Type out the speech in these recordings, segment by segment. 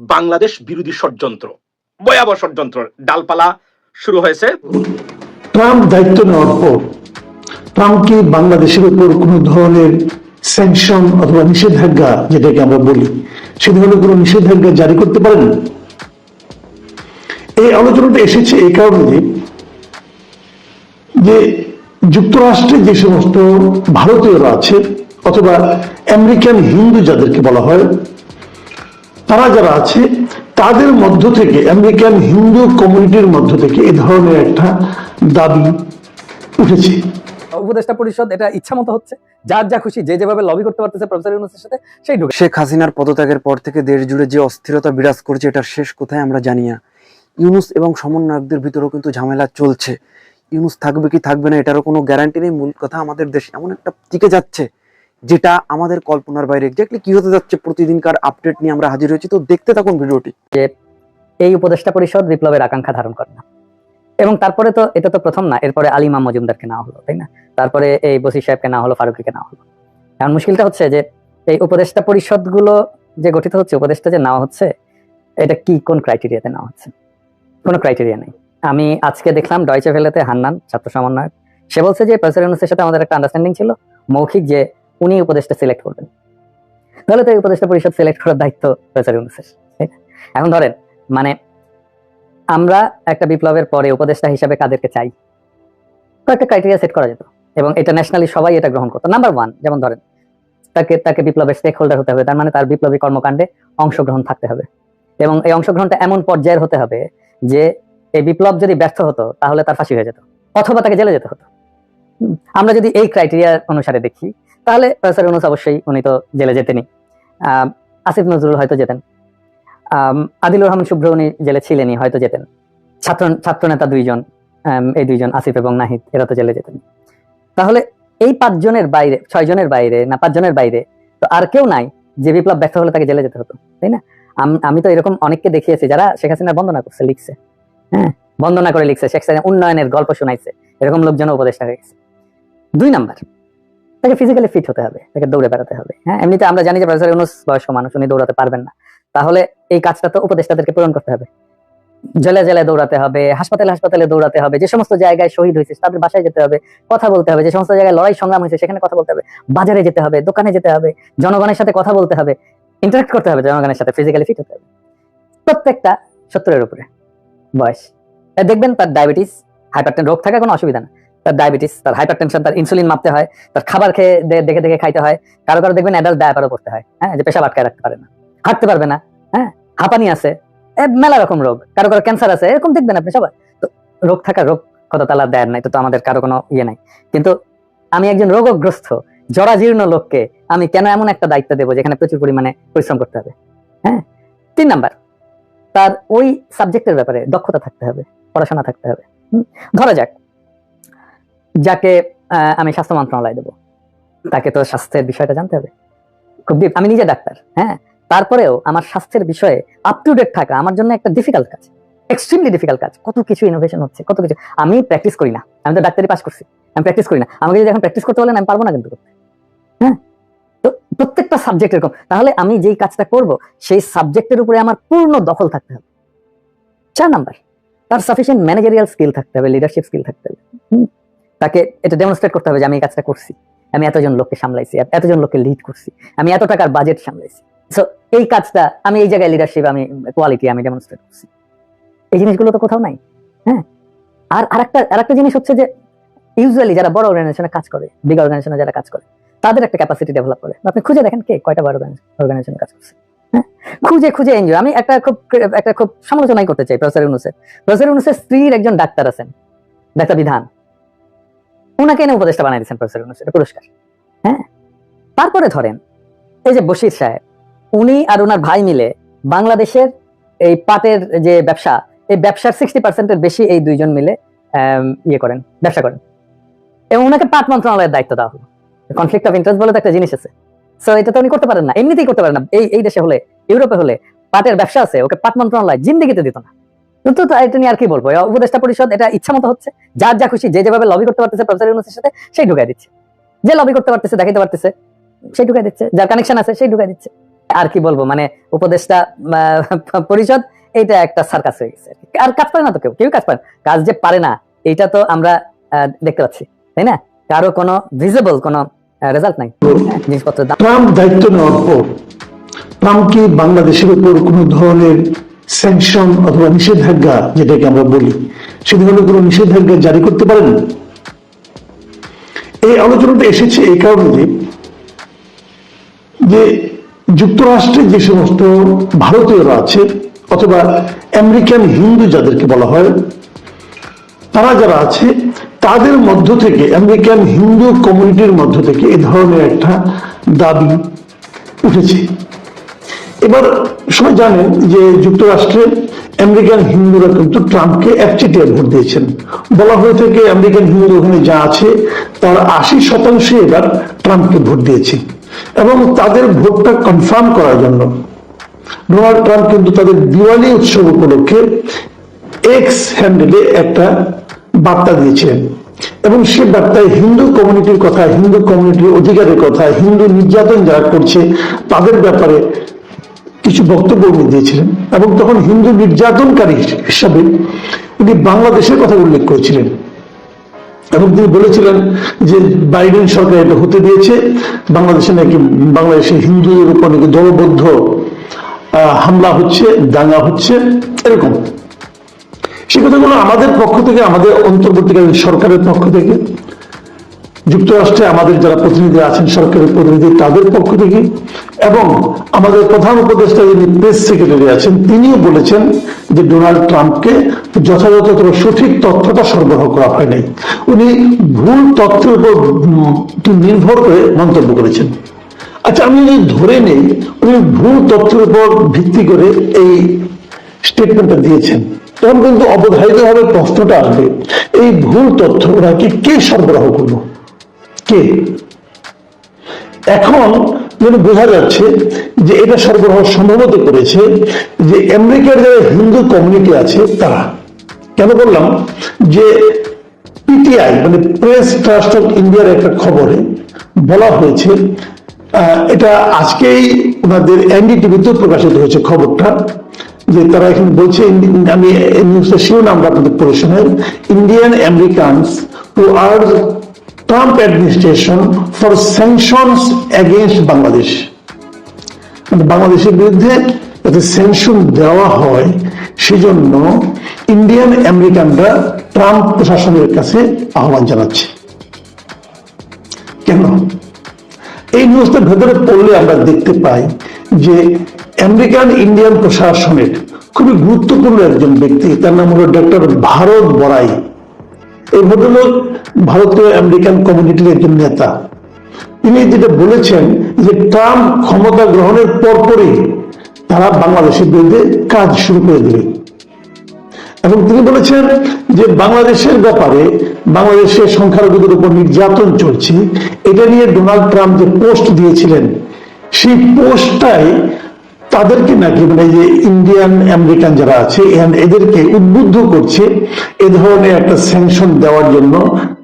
বাংলাদেশ বিরোধী ষড়যন্ত্র, ভয়াবহ ষড়যন্ত্র ডালপালা শুরু হয়েছে। ট্রাম্প দায়িত্ব নেওয়ার পর ট্রাম্প কি বাংলাদেশের উপর কোনো ধরনের স্যাংশন অথবা নিষেধাজ্ঞা, যেটাকে আমরা বলি সে ধরনের কোনো নিষেধাজ্ঞা জারি করতে পারেন? এই আলোচনাটা এসেছে এই কারণে যে যুক্তরাষ্ট্রে যে সমস্ত ভারতীয়রা আছে, অথবা আমেরিকান হিন্দু যাদেরকে বলা হয় তারা যারা আছে তাদের মধ্য থেকে আমেরিকান হিন্দু কমিউনিটির মধ্য থেকে এ ধরনের একটা দাবি উঠেছে। উপদেষ্টা পরিষদ এটা ইচ্ছা মতো হচ্ছে যার যা খুশি যে যেভাবে লবি করতে পারতেছে প্রফেসর ইউনুসের সাথে সেই ঢুকে। শেখ হাসিনার পদত্যাগের পর থেকে দেশ জুড়ে যে অস্থিরতা বিরাজ করছে এটার শেষ কোথায় আমরা জানি না। ইউনুস এবং সমন্বয়কদের ভিতরেও কিন্তু ঝামেলা চলছে। ইউনুস থাকবে কি থাকবে না এটারও কোনো গ্যারান্টি নেই। মূল কথা আমাদের দেশ এমন একটা টিকে যাচ্ছে যেটা আমাদের কল্পনার বাইরে এক্স্যাক্টলি কি হতে যাচ্ছে প্রতিদিনকার আপডেট নিয়ে আমরা হাজির হয়েছি। তো দেখতে থাকুন ভিডিওটি। যে এই উপদেষ্টা পরিষদ বিপ্লবের আকাঙ্ক্ষা ধারণ করে না। এবং তারপরে তো এটা তো প্রথম না, এরপরে আলিমা মজুমদারকে নেওয়া হলো, তাই না? তারপরে এই বসির সাহেবকে নেওয়া হলো, ফারুকিকে নেওয়া হলো। এখন মুশকিলটা হচ্ছে যে এই উপদেষ্টা পরিষদগুলো যে গঠিত হচ্ছে, উপদেষ্টা যে নেওয়া হচ্ছে, এটা কি কোন ক্রাইটেরিয়াতে নেওয়া হচ্ছে? কোনো ক্রাইটেরিয়া নেই। আমি আজকে দেখলাম ডয়চে ভেলেতে হান্নান, ছাত্র সমন্বয়ক, সে বলছে যে প্রফেসর সাথে আমাদের একটা আন্ডারস্ট্যান্ডিং ছিল, মৌখিক যে উনি উপদেষ্টা সিলেক্ট করবেন। তাহলে তো এই উপদেষ্টা পরিষদ সিলেক্ট করার দায়িত্ব প্রফেসর ইউনুসের এখন ধরেন মানে আমরা একটা বিপ্লবের পরে উপদেষ্টা হিসাবে কাদেরকে চাই? কয়েকটা ক্রাইটেরিয়া সেট করা যেত। এবং এটা ন্যাশনালি সবাই এটা গ্রহণ করতো। নাম্বার ওয়ান যেমন ধরেন, তাকে তাকে বিপ্লবের স্টেক হোল্ডার হতে হবে, তার মানে তার বিপ্লবী কর্মকাণ্ডে অংশগ্রহণ থাকতে হবে। এবং এই অংশগ্রহণটা এমন পর্যায়ের হতে হবে যে এই বিপ্লব যদি ব্যর্থ হতো, তাহলে তার ফাঁসি হয়ে যেত। অথবা তাকে জেলে যেতে হতো। আমরা যদি এই ক্রাইটেরিয়া অনুসারে দেখি তাহলে প্রফেসর ইউনুস অবশ্যই উনি তো জেলে যেতেনই। আহ, আসিফ নজরুল হয়তো যেতেন। আদিলুর রহমান শুভ্র উনি জেলে ছিলেনই হয়তো যেতেন। ছাত্র ছাত্র নেতা দুইজন এই দুইজন আসিফ এবং নাহিদ এরা তো জেলে যেতেন তাহলে এই পাঁচজনের বাইরে ছয় জনের বাইরে না পাঁচজনের বাইরে তো আর কেউ নাই যে বিপ্লব ব্যর্থ হলে তাকে জেলে যেতে হতো তাই না? আমি তো এরকম অনেককে দেখিয়েছি যারা শেখ হাসিনার বন্দনা করছে লিখছে। হ্যাঁ বন্দনা করে লিখছে শেখ হাসিনা উন্নয়নের গল্প শোনাইছে এরকম লোকজন উপদেষ্টা হয়ে গেছে। দুই নাম্বার তাকে ফিজিক্যালি ফিট হতে হবে, তাকে দৌড়ে বেড়াতে হবে। হ্যাঁ এমনিতে আমরা জানি যে প্রফেসর ইউনুস বয়স্ক মানুষ, উনি দৌড়াতে পারবেন না। তাহলে এই কাজটা তো উপদেষ্টাদেরকে পূরণ করতে হবে। জেলে জেলে দৌড়াতে হবে, হাসপাতালে হাসপাতালে দৌড়াতে হবে, যে সমস্ত জায়গায় শহীদ হয়েছে তাদের বাসায় যেতে হবে, কথা বলতে হবে, যে সমস্ত জায়গায় লড়াই সংগ্রাম হয়েছে সেখানে কথা বলতে হবে, বাজারে যেতে হবে, দোকানে যেতে হবে, জনগণের সাথে কথা বলতে হবে ইন্টারাক্ট করতে হবে জনগণের সাথে ফিজিক্যালি ফিট হতে হবে। প্রত্যেকটা সত্তরের উপরে বয়স। দেখবেন তার ডায়াবেটিস হাইপারটেন রোগ থাকা কোনো অসুবিধা না। তার ডায়াবেটিস তার হাইপারটেনশন তার ইনসুলিন মাপতে হয়, তার খাবার খেয়ে দেখে দেখে খাইতে হয়, কারও কারও দেখবেন অ্যাডাল্ট ডায়াপারও করতে হয় হ্যাঁ যে পেশাব আটকায় রাখতে পারে না, হাঁটতে পারবে না হ্যাঁ হাঁপানি আছে মেলা রকম রোগ, কারও কারও ক্যান্সার আছে, এরকম দেখবেন আপনি সবাই, তো রোগ থাকা রোগ কত তালা দেয় নাই, তো তো আমাদের কারও কোনো ইয়ে নাই, কিন্তু আমি একজন রোগগ্রস্ত, জরাজীর্ণ লোককে আমি কেন এমন একটা দায়িত্ব দেবো যেখানে প্রচুর পরিমাণে পরিশ্রম করতে হবে হ্যাঁ তিন নাম্বার, তার ওই সাবজেক্টের ব্যাপারে দক্ষতা থাকতে হবে, পড়াশোনা থাকতে হবে ধরা যাক যাকে আমি স্বাস্থ্য মন্ত্রণালয় দেবো। তাকে তো স্বাস্থ্যের বিষয়টা জানতে হবে। খুব deep। আমি নিজে ডাক্তার হ্যাঁ? তারপরেও আমার স্বাস্থ্যের বিষয়ে আপ টু ডেট থাকা আমার জন্য একটা ডিফিকাল্ট কাজ। এক্সট্রিমলি ডিফিকাল্ট কাজ। কত কিছু ইনোভেশন হচ্ছে, কত কিছু। আমি প্র্যাকটিস করি না। আমি তো ডাক্তারি পাস করছি। আমি প্র্যাকটিস করি না। আমাকে যদি এখন প্র্যাকটিস করতে বলেন, আমি পারব না কিন্তু করতে। হ্যাঁ? তো প্রত্যেকটা সাবজেক্ট এরকম। তাহলে আমি যেই কাজটা করব, সেই সাবজেক্টের উপরে আমার পূর্ণ দখল থাকতে হবে। চার নাম্বার। তার সাফিসিয়েন্ট ম্যানেজারিয়াল স্কিল থাকতে হবে লিডারশিপ স্কিল থাকতে হবে? তাকে এটা ডেমনস্ট্রেট করতে হবে যে আমি এই কাজটা করছি। আমি এতজন লোককে সামলাইছি এতজন লোককে লিড করছি। আমি এত টাকার বাজেট সামলাইছি। সো এই কাজটা, আমি এই জায়গায় লিডারশিপ আমি কোয়ালিটি আমি ডেমনস্ট্রেট করছি। এই জিনিসগুলো তো কোথাও নাই হ্যাঁ? আর আরেকটা আরেকটা জিনিস হচ্ছে যে ইউজুয়ালি যারা বড় অর্গানাইজেশনে কাজ করে বিগ অর্গানাইজেশনে যারা কাজ করে, তাদের একটা ক্যাপাসিটি ডেভেলপ করে। আপনি খুঁজে দেখেন কে কয়টা বড় অর্গানাইজেশনে কাজ করছে হ্যাঁ? খুঁজে খুঁজে এনজয় আমি একটা খুব একটা খুব সমালোচনাই করতে চাই প্রফেসর ইউনুসের। প্রফেসর ইউনুসের স্ত্রীর একজন ডাক্তার আছেন, ডাক্তার বিধান। ওনাকে এনে উপদেষ্টা বানাই দিয়েছেন প্রফেসর ইউনুস, এটা পুরস্কার। হ্যাঁ? তারপরে ধরেন, এই যে বশির সাহেব, উনি আর ওনার ভাই মিলে বাংলাদেশের এই পাটের যে ব্যবসা, এই ব্যবসার সিক্সটি পার্সেন্টের বেশি এই দুইজন মিলে ইয়ে করেন, ব্যবসা করেন। এবং ওনাকে পাট মন্ত্রণালয়ের দায়িত্ব দেওয়া হলো। কনফ্লিক্ট অফ ইন্টারেস্ট বলে তো একটা জিনিস আছে। সো এটা তো উনি করতে পারেন না, এমনিতেই করতে পারেন না। এই এই দেশে হলে, ইউরোপে হলে পাটের ব্যবসা আছে, ওকে পাট মন্ত্রণালয় জিন্দিগিতে দিত না। তো এটা নিয়ে আর কি বলব? উপদেষ্টা পরিষদ, এটা ইচ্ছা মতো হচ্ছে, যার যা খুশি, যে যেভাবে লবি করতে পারতেছে প্রফেসর ইউনুসের সাথে, সেই ঢুকাই দিচ্ছে। যে লবি করতে পারতেছে দেখাতে পারতেছে, সেই ঢুকাই দিচ্ছে। যার কানেকশন আছে, সেই ঢুকাই দিচ্ছে। আর কি বলব মানে উপদেষ্টা পরিষদ একটা সার্কাস হয়ে গেছে আর কাজ পারে না তো কেউ কেউ কাজ পারে কাজ যে পারে না এটা তো আমরা দেখতে পাচ্ছি, তাই না? কারও কোনো ভিজিবল কোনো রেজাল্ট নাই। জিনিসপত্রের দাম দায়িত্ব নেওয়ার পর, ট্রাম্প কি বাংলাদেশের উপর কোনো ধরনের স্যাংশন অথবা নিষেধাজ্ঞা, যেটাকে আমরা বলি সে ধরনের কোনো নিষেধাজ্ঞা জারি করতে পারেন? এই আলোচনাটা এসেছে এই কারণে যে যুক্তরাষ্ট্রে যে সমস্ত ভারতীয়রা আছে, অথবা আমেরিকান হিন্দু যাদেরকে বলা হয়, তারা যারা আছে, তাদের মধ্য থেকে, আমেরিকান হিন্দু কমিউনিটির মধ্য থেকে এ ধরনের একটা দাবি উঠেছে। এবার সবাই জানেন যে যুক্তরাষ্ট্রে আমেরিকান হিন্দুরা কিন্তু ট্রাম্পকে একচেটিয়া ভোট দিয়েছেন। বলা হয়ে থাকে আমেরিকান হিন্দু ওখানে যা আছে, তার আশি শতাংশ এবার ট্রাম্পকে ভোট দিয়েছে এবং তাদের ভোটটা কনফার্ম করার জন্য। ডোনাল্ড ট্রাম্প কিন্তু তাদের দিওয়ালি উৎসব উপলক্ষে এক্স হ্যান্ডেলে একটা বার্তা দিয়েছিলেন। এবং সে বার্তায় হিন্দু কমিউনিটির কথা, হিন্দু কমিউনিটির অধিকারের কথা, হিন্দু নির্যাতন যারা করছে, তাদের ব্যাপারে কিছু বক্তব্য উনি দিয়েছিলেন এবং তখন হিন্দু নির্যাতনকারী হিসাবে উনি বাংলাদেশের কথা উল্লেখ করেছিলেন। এবং তিনি বলেছিলেন যে বাইডেন সরকার এটা হতে দিয়েছে, বাংলাদেশে নাকি বাংলাদেশে হিন্দুদের উপর নাকি দলবদ্ধ হামলা হচ্ছে, দাঙ্গা হচ্ছে, এরকম। সে কথাগুলো আমাদের পক্ষ থেকে, আমাদের অন্তর্বর্তীকালীন সরকারের পক্ষ থেকে, যুক্তরাষ্ট্রে আমাদের যারা প্রতিনিধি আছেন, সরকারের প্রতিনিধি, তাদের পক্ষ থেকে এবং আমাদের প্রধান উপদেষ্টা যিনি প্রেস সেক্রেটারি আছেন, তিনিও বলেছেন যে ডোনাল্ড ট্রাম্পকে যথাযথ সঠিক তথ্যটা সরবরাহ করা হয় নাই উনি ভুল তথ্যের উপর নির্ভর করে মন্তব্য করেছেন। আচ্ছা আমি যদি ধরে নেই, উনি ভুল তথ্যের উপর ভিত্তি করে এই স্টেটমেন্টটা দিয়েছেন। তখন কিন্তু অবধারিতভাবে প্রশ্নটা আসবে, এই ভুল তথ্য ওনাকে কে সরবরাহ করল? কে? এখন যেন বোঝা যাচ্ছে যে এটা সরবরাহ সম্ভবত করেছে যে আমেরিকার যারা হিন্দু কমিউনিটি আছে, তারা। কেন বললাম? যে পিটিআই মানে প্রেস ট্রাস্ট অফ ইন্ডিয়ার একটা খবরে বলা হয়েছে এটা আজকেই ওনাদের এনডিটিভিতেও প্রকাশিত হয়েছে খবরটা, যে তারা এখন বলছে, আমি নিউজটা শিও নামটা আপনাদের পড়ে শোনাই। Indian Americans who are Trump administration for sanctions against Bangladesh বাংলাদেশের বিরুদ্ধে যাতে স্যাংশন দেওয়া হয়, সেজন্য ইন্ডিয়ান আমেরিকানরা ট্রাম্প প্রশাসনের কাছে আহ্বান জানাচ্ছে। কেন? এই নিউজটা ভেতরে পড়লে আমরা দেখতে পাই যে আমেরিকান ইন্ডিয়ান প্রশাসনের খুবই গুরুত্বপূর্ণ একজন ব্যক্তি, তার নাম হলো ডক্টর ভারত বড়াই এই ভদ্রলোক ভারতীয় আমেরিকান কমিউনিটির একজন নেতা। তিনি যেটা বলেছেন যে ট্রাম্প ক্ষমতা গ্রহণের পরপরই তারা বাংলাদেশের বিরুদ্ধে কাজ শুরু করে দেবে। এবং তিনি বলেছেন যে বাংলাদেশের ব্যাপারে বাংলাদেশের সংখ্যালঘুদের উপর নির্যাতন চলছে। এটা নিয়ে ডোনাল্ড ট্রাম্প যে পোস্ট দিয়েছিলেন, সেই পোস্টটাই তাদেরকে নাকি মানে যে ইন্ডিয়ান আমেরিকান যারা আছে এদেরকে উদ্বুদ্ধ করছে এ ধরনের একটা স্যাংশন দেওয়ার জন্য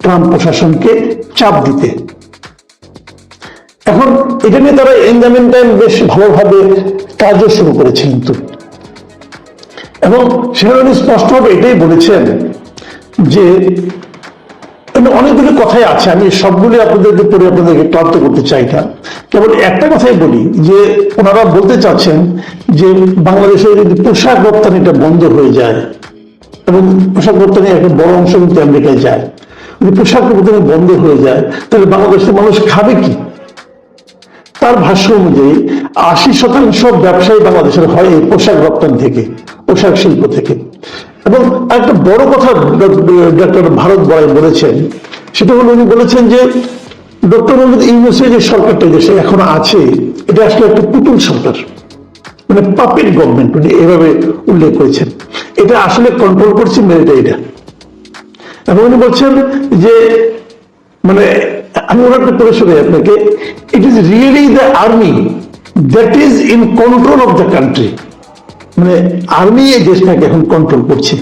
ট্রাম্প প্রশাসনকে চাপ দিতে। এখন এটা নিয়ে তারা এনজামিন টাইম বেশ ভালোভাবে কাজও শুরু করেছে কিন্তু। এবং সেখানে স্পষ্টভাবে এটাই বলেছেন যে এখানে অনেকগুলো কথাই আছে, আমি সবগুলি আপনাদেরকে পড়ে আপনাদেরকে ক্লান্ত করতে চাই না। কেবল একটা কথাই বলি, যে ওনারা বলতে চাচ্ছেন যে বাংলাদেশের যদি পোশাক রপ্তানিটা বন্ধ হয়ে যায়, এবং পোশাক রপ্তানি একটা বড় অংশ কিন্তু আমেরিকায় যায়, যদি পোশাক রপ্তানি বন্ধ হয়ে যায়, তাহলে বাংলাদেশের মানুষ খাবে কি? তার ভাষ্য অনুযায়ী, আশি শতাংশ ব্যবসায়ী বাংলাদেশের হয় এই পোশাক রপ্তানি থেকে, পোশাক শিল্প থেকে। এবং একটা বড় কথা ডক্টর ভারত বড়াই বলেছেন, সেটা হলো উনি বলেছেন যে ডক্টর মোহাম্মদ ইউনুসের যে সরকারটা দেশে এখন আছে, এটা আসলে একটা পুতুল সরকার মানে পাপের গভর্নমেন্ট উনি এভাবে উল্লেখ করেছেন। এটা আসলে কন্ট্রোল করছে মেরিটা এটা এবং উনি বলছেন যে মানে আমি ওনাকে পড়ে শোনাই আপনাকে it is really the army that is in control of the country মানে আর্মি এই দেশটাকে এখন কন্ট্রোল করছে।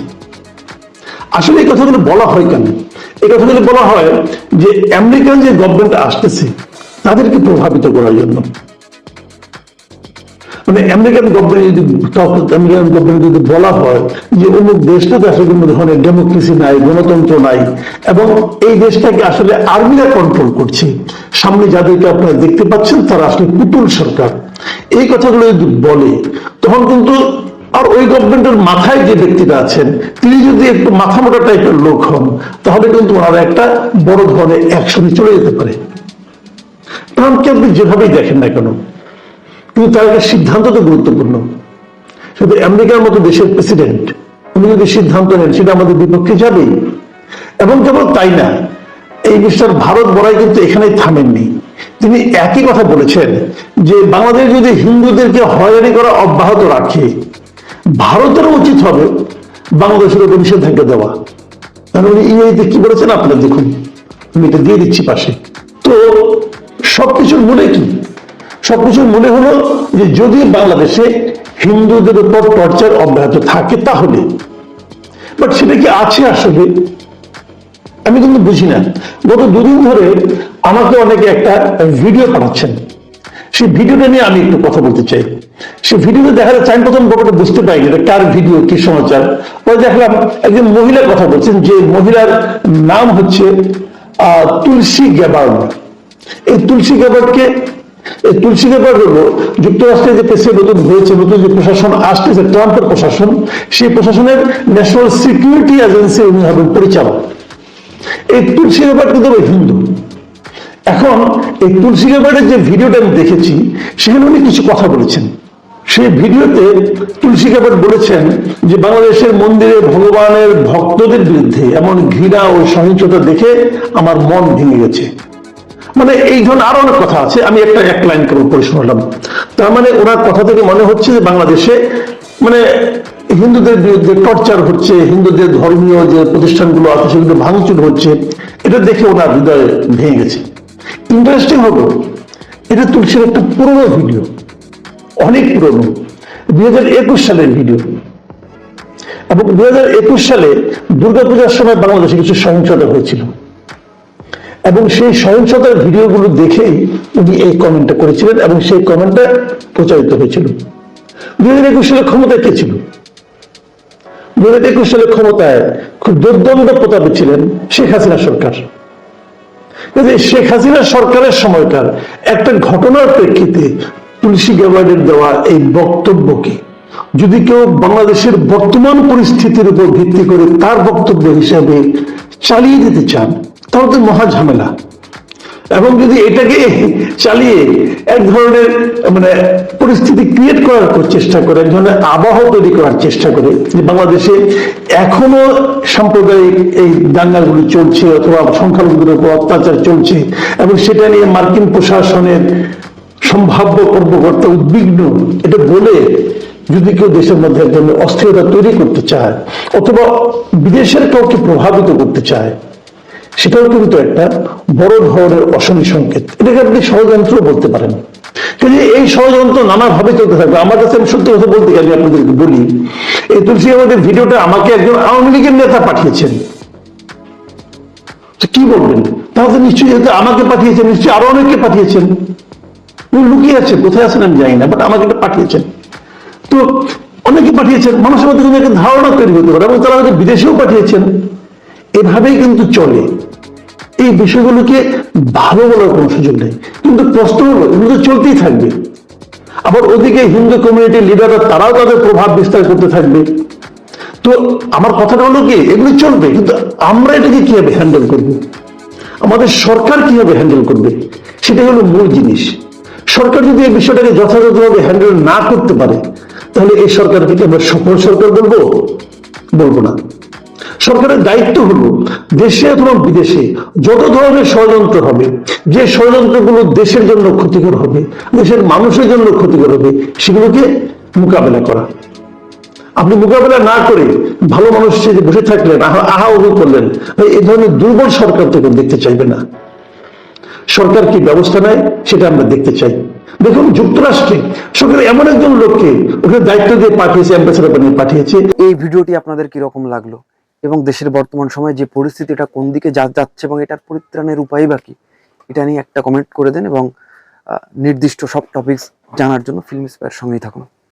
আসলে এই কথাগুলো বলা হয় কেন? এই কথাগুলো বলা হয় যে আমেরিকান যে গভর্নমেন্ট আসতেছে, তাদেরকে প্রভাবিত করার জন্য। মানে আমেরিকান গভর্নমেন্ট যদি আমেরিকান গভর্নমেন্ট যদি বলা হয় যে অমুক দেশটাতে আসলে কোনো ধরনের ডেমোক্রেসি নাই, গণতন্ত্র নাই, এবং এই দেশটাকে আসলে আর্মিরা কন্ট্রোল করছে, সামনে যাদেরকে আপনারা দেখতে পাচ্ছেন তারা আসলে পুতুল সরকার। এই কথাগুলো যদি বলে, তখন কিন্তু আর ওই গভর্নমেন্টের মাথায় যে ব্যক্তিটা আছেন, তিনি যদি একটু মাথা মোটা টাইপের লোক হন, তাহলে কিন্তু ওনারা একটা বড় ধরনের অ্যাকশনে চলে যেতে পারে। ট্রাম্পকে আপনি যেভাবেই দেখেন না কেন, কিন্তু তার একটা সিদ্ধান্ত তো গুরুত্বপূর্ণ। শুধু আমেরিকার মতো দেশের প্রেসিডেন্ট উনি যদি সিদ্ধান্ত নেন, সেটা আমাদের বিপক্ষে যাবেই। এবং কেবল তাই না, এই মিস্টার ভারত বড়াই কিন্তু এখানেই থামেননি। তিনি একই কথা বলেছেন যে, বাংলাদেশ যদি হিন্দুদেরকে হয়রানি করা অব্যাহত রাখে ভারতেরও উচিত হবে বাংলাদেশের উপর নিষেধাজ্ঞা দেওয়া। কারণ উনি ইংরেজিতে কি বলেছেন আপনারা দেখুন। আমি এটা দিয়ে দিচ্ছি পাশে। তো সবকিছুর মনে কি? সবকিছুর মনে হলো যে যদি বাংলাদেশে হিন্দুদের উপর টর্চার অব্যাহত থাকে তাহলে। বাট সেটা কি আছে আসলে? আমি কিন্তু বুঝি না। গত দুদিন ধরে আমাকে অনেকে একটা ভিডিও পাঠাচ্ছেন। সেই ভিডিওটা নিয়ে আমি একটু কথা বলতে চাই। সেই ভিডিওতে দেখা যাচ্ছে আমি প্রথম ব্যাপারটা বুঝতে পারিনি এটা কার ভিডিও কি সমাচার। পরে দেখলাম একজন মহিলার কথা বলছেন যে মহিলার নাম হচ্ছে আহ, তুলসী গ্যাবার্ড এই তুলসী গ্যাবার্ডকে এই তুলসী গ্যাবার্ড হলো যুক্তরাষ্ট্রে যে প্রেসিডেন্ট নতুন হয়েছে নতুন যে প্রশাসন আসতেছে ট্রাম্পের প্রশাসন সেই প্রশাসনের ন্যাশনাল সিকিউরিটি এজেন্সি উনি হবেন পরিচালক। এই তুলসী গ্যাবার্ড কিন্তু হিন্দু। এখন এই তুলসী গ্যাবার্ডের যে ভিডিওটা আমি দেখেছি, সেখানে উনি কিছু কথা বলেছেন। সেই ভিডিওতে তুলসী গ্যাবার্ড বলেছেন যে বাংলাদেশের মন্দিরে ভগবানের ভক্তদের বিরুদ্ধে এমন ঘৃণা ও সহিংসতা দেখে আমার মন ভেঙে গেছে। মানে এই ধরনের আরও অনেক কথা আছে, আমি একটা এক লাইন কেবল পড়ে শোনালাম। তার মানে ওনার কথা থেকে মনে হচ্ছে যে বাংলাদেশে মানে হিন্দুদের বিরুদ্ধে টর্চার হচ্ছে, হিন্দুদের ধর্মীয় যে প্রতিষ্ঠানগুলো আছে সেগুলো ভাঙচুর হচ্ছে, এটা দেখে ওনার হৃদয়ে ভেঙে গেছে। ইন্টারেস্টিং হলো, এটা তুলসীর একটা পুরনো ভিডিও অনেক পুরনো দুই হাজার একুশ সালের ভিডিও এবং দুই হাজার একুশ সালে দুর্গাপূজার সময় বাংলাদেশে কিছু সহিংসতা হয়েছিল। এবং সেই সহিংসতার ভিডিওগুলো দেখেই উনি এই কমেন্টটা করেছিলেন এবং সেই কমেন্টটা প্রচারিত হয়েছিল। দুই হাজার একুশ সালে ক্ষমতায় কে ছিল? দুই হাজার একুশ সালে ক্ষমতায় খুব দুর্দণ্ড প্রতাপে ছিলেন শেখ হাসিনা সরকার। শেখ হাসিনা সরকারের সময়কার একটা ঘটনার প্রেক্ষিতে তুলসী গ্যাবার্ডের দেওয়া এই বক্তব্যকে যদি কেউ বাংলাদেশের বর্তমান পরিস্থিতির উপর ভিত্তি করে তার বক্তব্য হিসাবে চালিয়ে দিতে চান, তাহলে মহা ঝামেলা। এবং যদি এটাকে চালিয়ে এক ধরনের মানে পরিস্থিতি ক্রিয়েট করার চেষ্টা করে, এক ধরনের আবহ তৈরি করার চেষ্টা করে, যে বাংলাদেশে এখনও সাম্প্রদায়িক এই দাঙ্গাগুলি চলছে অথবা সংখ্যালঘুদের উপর অত্যাচার চলছে, এবং সেটা নিয়ে মার্কিন প্রশাসনের সম্ভাব্য কর্মকর্তা উদ্বিগ্ন। এটা বলে যদি কেউ দেশের মধ্যে এক ধরনের অস্থিরতা তৈরি করতে চায়, অথবা বিদেশের কাউকে প্রভাবিত করতে চায় সেটাও কিন্তু একটা বড় ধরনের অশনি সংকেত। এটাকে আপনি ষড়যন্ত্র বলতে পারেন। কিন্তু এই ষড়যন্ত্র নানাভাবে চলতে থাকবে। আমার কাছে আমি সত্যি কথা বলতে গেলে আপনাদেরকে বলি, এই তুলসী আমাদের ভিডিওটা আমাকে একজন আওয়ামী লীগের নেতা পাঠিয়েছেন। কি বলবেন? তাহলে নিশ্চয়ই আমাকে পাঠিয়েছেন, নিশ্চয়ই আরও অনেককে পাঠিয়েছেন। লুকিয়ে আছে, কোথায় আছেন আমি জানি না বাট আমাকে এটা পাঠিয়েছেন। তো অনেকে পাঠিয়েছেন, মানুষের মধ্যে কিন্তু একটা ধারণা তৈরি হতে পারে, এবং তারা আমাকে বিদেশেও পাঠিয়েছেন। এভাবেই কিন্তু চলে। এই বিষয়গুলোকে ভালো বলার কোনো সুযোগ নেই। কিন্তু প্রশ্ন হলো, এগুলো তো চলতেই থাকবে। আবার ওদিকে হিন্দু কমিউনিটির লিডাররা তারাও তাদের প্রভাব বিস্তার করতে থাকবে। তো আমার কথাটা হলো কি, এগুলো চলবে, কিন্তু আমরা এটাকে কীভাবে হ্যান্ডেল করব? আমাদের সরকার কীভাবে হ্যান্ডেল করবে? সেটাই হলো মূল জিনিস। সরকার যদি এই বিষয়টাকে যথাযথভাবে হ্যান্ডেল না করতে পারে, তাহলে এই সরকারকে আমরা সফল সরকার বলব? বলব না। সরকারের দায়িত্ব হলো দেশে অথবা বিদেশে যত ধরনের ষড়যন্ত্র হবে, যে ষড়যন্ত্রগুলো দেশের জন্য ক্ষতিকর হবে, দেশের মানুষের জন্য ক্ষতিকর হবে, সেগুলোকে মোকাবেলা করা। আপনি মোকাবেলা না করে ভালো মানুষ যে বসে থাকলেন, আহা উহু করলেন এই ধরনের দুর্বল সরকার তো দেখতে চাইবে না। সরকার কি ব্যবস্থা নেয়, সেটা আমরা দেখতে চাই। দেখুন, যুক্তরাষ্ট্রে সরকার এমন একজন লোককে ওখানে দায়িত্ব দিয়ে পাঠিয়েছে অ্যাম্বাসেডার বানিয়ে পাঠিয়েছে। এই ভিডিওটি আপনাদের কীরকম লাগল? এবং দেশের বর্তমান সময়ে যে পরিস্থিতি এটা কোন দিকে যা, যাচ্ছে এবং এটার পরিত্রাণের উপায় বা কী, এটা নিয়ে একটা কমেন্ট করে দেন এবং নির্দিষ্ট সব টপিকস জানার জন্য ফিল্ম স্পেয়ার সঙ্গেই থাকুন।